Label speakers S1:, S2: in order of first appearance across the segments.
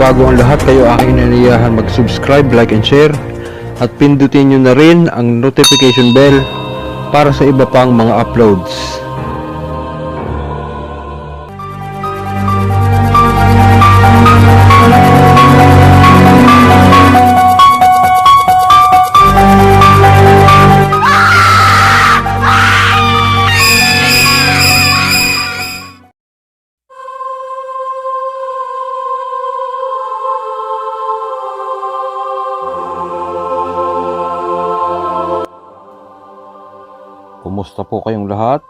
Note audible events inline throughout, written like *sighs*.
S1: bago ang lahat, kayo aking naniyahan mag-subscribe, like, and share. At pindutin nyo na rin ang notification bell para sa iba pang mga uploads. Kumusta po kayong lahat?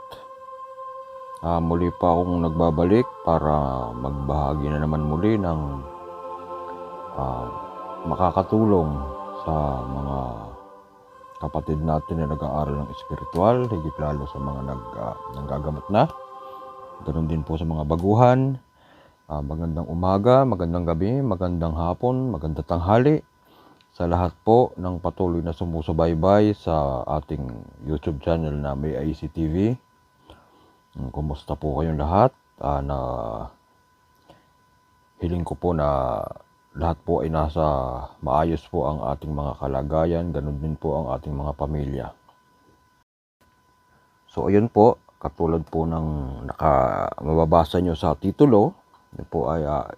S1: Ah, muli pa akong nagbabalik para magbahagi na naman muli ng ah, makakatulong sa mga kapatid natin na nag-aaral ng espiritual, higit lalo sa mga nag, ah, nanggagamot na. Ganun din po sa mga baguhan. Ah, magandang umaga, magandang gabi, magandang hapon, magandang tanghali sa lahat po ng patuloy na sumusubaybay sa ating YouTube channel na May ICTV. Mm, Kumusta po kayong lahat? Ah, na hiling ko po na lahat po ay nasa maayos po ang ating mga kalagayan, ganun din po ang ating mga pamilya. So ayun po, katulad po ng naka mababasa nyo sa titulo, yun po ay ah,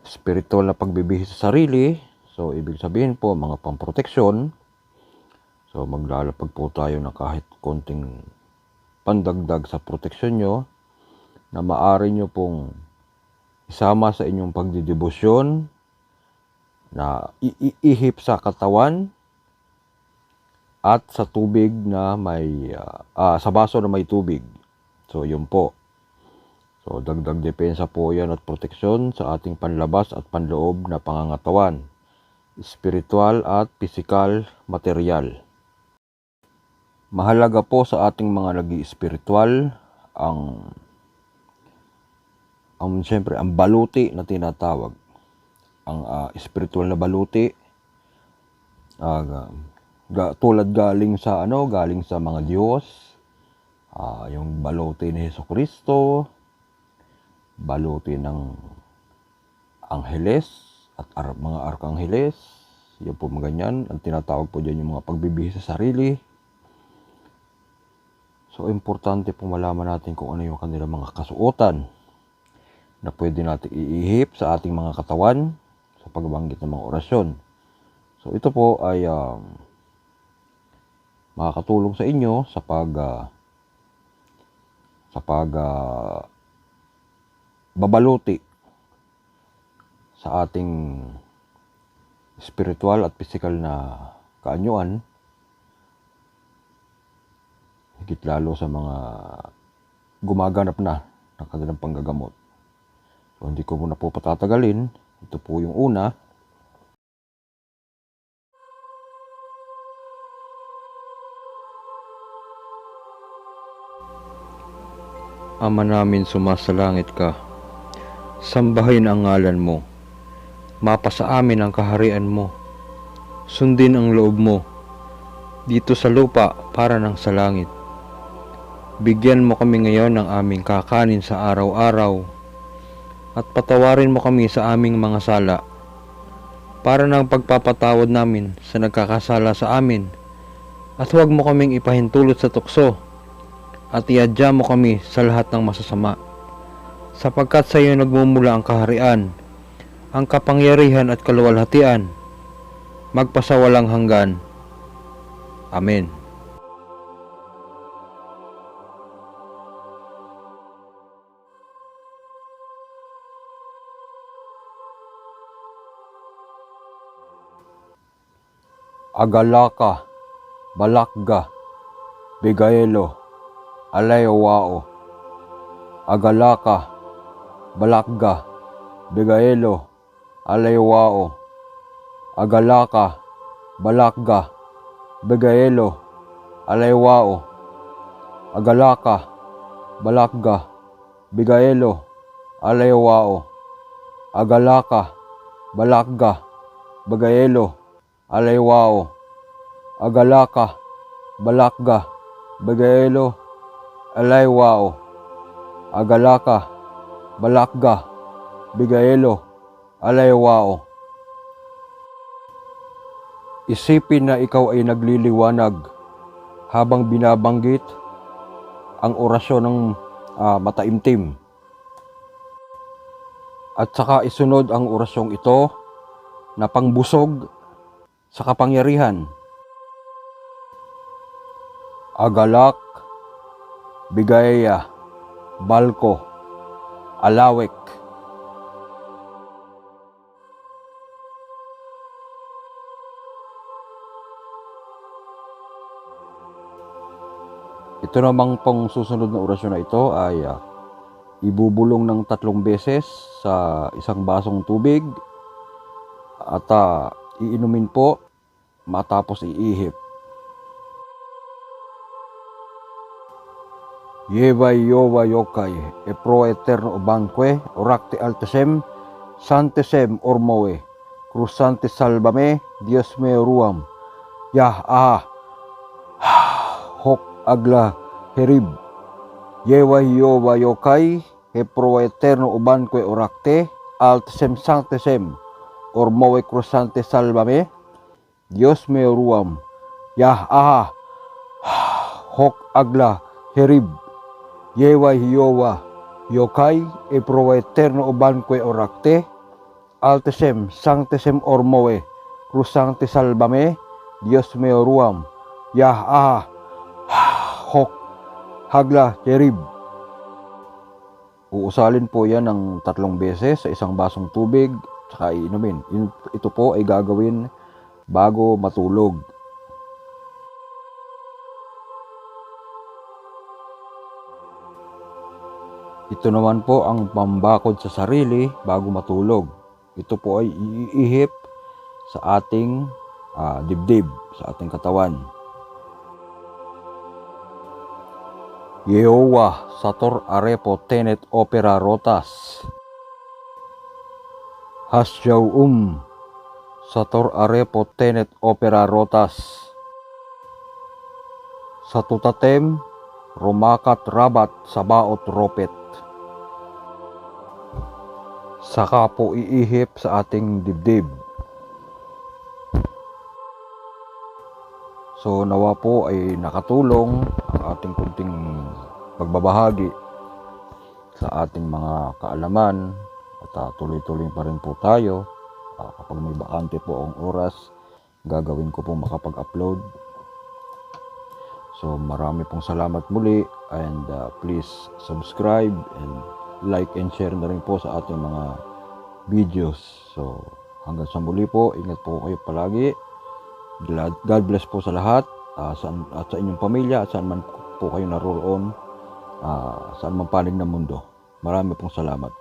S1: spiritual na pagbibihis sa sarili. So, ibig sabihin po, mga pamproteksyon. So, maglalapag po tayo ng kahit konting pandagdag sa proteksyon nyo na maaari nyo pong isama sa inyong pagdidibusyon na iihip sa katawan at sa tubig na may ah, ah, sa baso na may tubig. So, yun po. So, dagdag depensa po yan at proteksyon sa ating panlabas at panloob na pangangatawan spiritual at physical material. Mahalaga po sa ating mga nag spiritual ang ang siyempre ang baluti na tinatawag. Ang ah, spiritual na baluti ah, ga- tulad galing sa ano, galing sa mga Diyos, ah, yung baluti ni Hesus Kristo, baluti ng angheles at ar- mga arkangheles. Yan po mga ganyan. Ang tinatawag po dyan yung mga pagbibihis sa sarili. So, importante po malaman natin kung ano yung kanilang mga kasuotan na pwede natin iihip sa ating mga katawan sa pagbanggit ng mga orasyon. So, ito po ay um, makakatulong sa inyo sa pag ah, sa pag ah, babaluti sa ating spiritual at physical na kaanyuan higit lalo sa mga gumaganap na ng kanilang panggagamot. So, hindi ko muna po patatagalin. Ito po yung una. Ama namin sumasalangit ka. Sambahin ang ngalan mo. Mapa sa amin ang kaharian mo. Sundin ang loob mo. Dito sa lupa para ng sa langit. Bigyan mo kami ngayon ng aming kakanin sa araw-araw. At patawarin mo kami sa aming mga sala. Para ng pagpapatawad namin sa nagkakasala sa amin. At huwag mo kaming ipahintulot sa tukso. At iadya mo kami sa lahat ng masasama sapagkat sa iyo nagmumula ang kaharian, ang kapangyarihan at kaluwalhatian, magpasawalang hanggan. Amen. Agalaka, Balakga, Bigaelo, Alayawao, Agalaka, Balakga, Bigaelo, Alaywao, Agalaka, Balakga, Bigaelo, Alaywao, Agalaka, Balakga, Bigaelo, Alaywao, Agalaka, Balakga, Bigaelo, Alaywao, Agalaka, Balakga, Bigaelo, Alaywao, Agalaka, Balakga, Bigaelo, alaywao. Isipin na ikaw ay nagliliwanag habang binabanggit ang orasyon ng ah, mataimtim. At saka isunod ang orasyong ito na pangbusog sa kapangyarihan. Agalak, Bigaya, Balko, Alawek. Ito namang pang susunod na orasyon na ito ay ah, ibubulong ng tatlong beses sa isang basong tubig at ah, iinumin po matapos iihip. Yeva Yova Yokai, e pro eterno banque, oracte altesem, santesem ormoe, cruzante salvame, Dios me ruam, Yah aha, *sighs* hok agla herib, Yeva Yova Yokai, e pro eterno banque oracte, altesem santesem, ormoe cruzante salvame, Dios me ruam, Yah aha, *sighs* hok agla herib, Yewa Hiyowa, Yokai, e pro eterno obanque oracte, altesem, sanctesem ormoe, cruzante salvame, Dios me ruam, Yah aha, hagla, cherib. Uusalin po yan ng tatlong beses sa isang basong tubig, tsaka iinumin. Ito po ay gagawin bago matulog. Ito naman po ang pambakod sa sarili bago matulog. Ito po ay iihip sa ating ah, dibdib, sa ating katawan. Yehowa Sator Arepo Tenet Opera Rotas. Hasyaw Um Sator Arepo Tenet Opera Rotas. Satutatem Rumakat Rabat Sabaot Ropet. Saka po iihip sa ating dibdib. So nawa po ay nakatulong ating kunting pagbabahagi sa ating mga kaalaman at ah, tuloy-tuloy pa rin po tayo. Ah, kapag may bakante po ang oras, gagawin ko po makapag-upload. So marami pong salamat muli and ah, please subscribe and like and share na rin po sa ating mga videos. So hanggang sa muli po, ingat po kayo palagi. God bless po sa lahat ah, saan, at sa inyong pamilya at saan man po kayo naroon ah, saan man panig ng mundo. Marami pong salamat.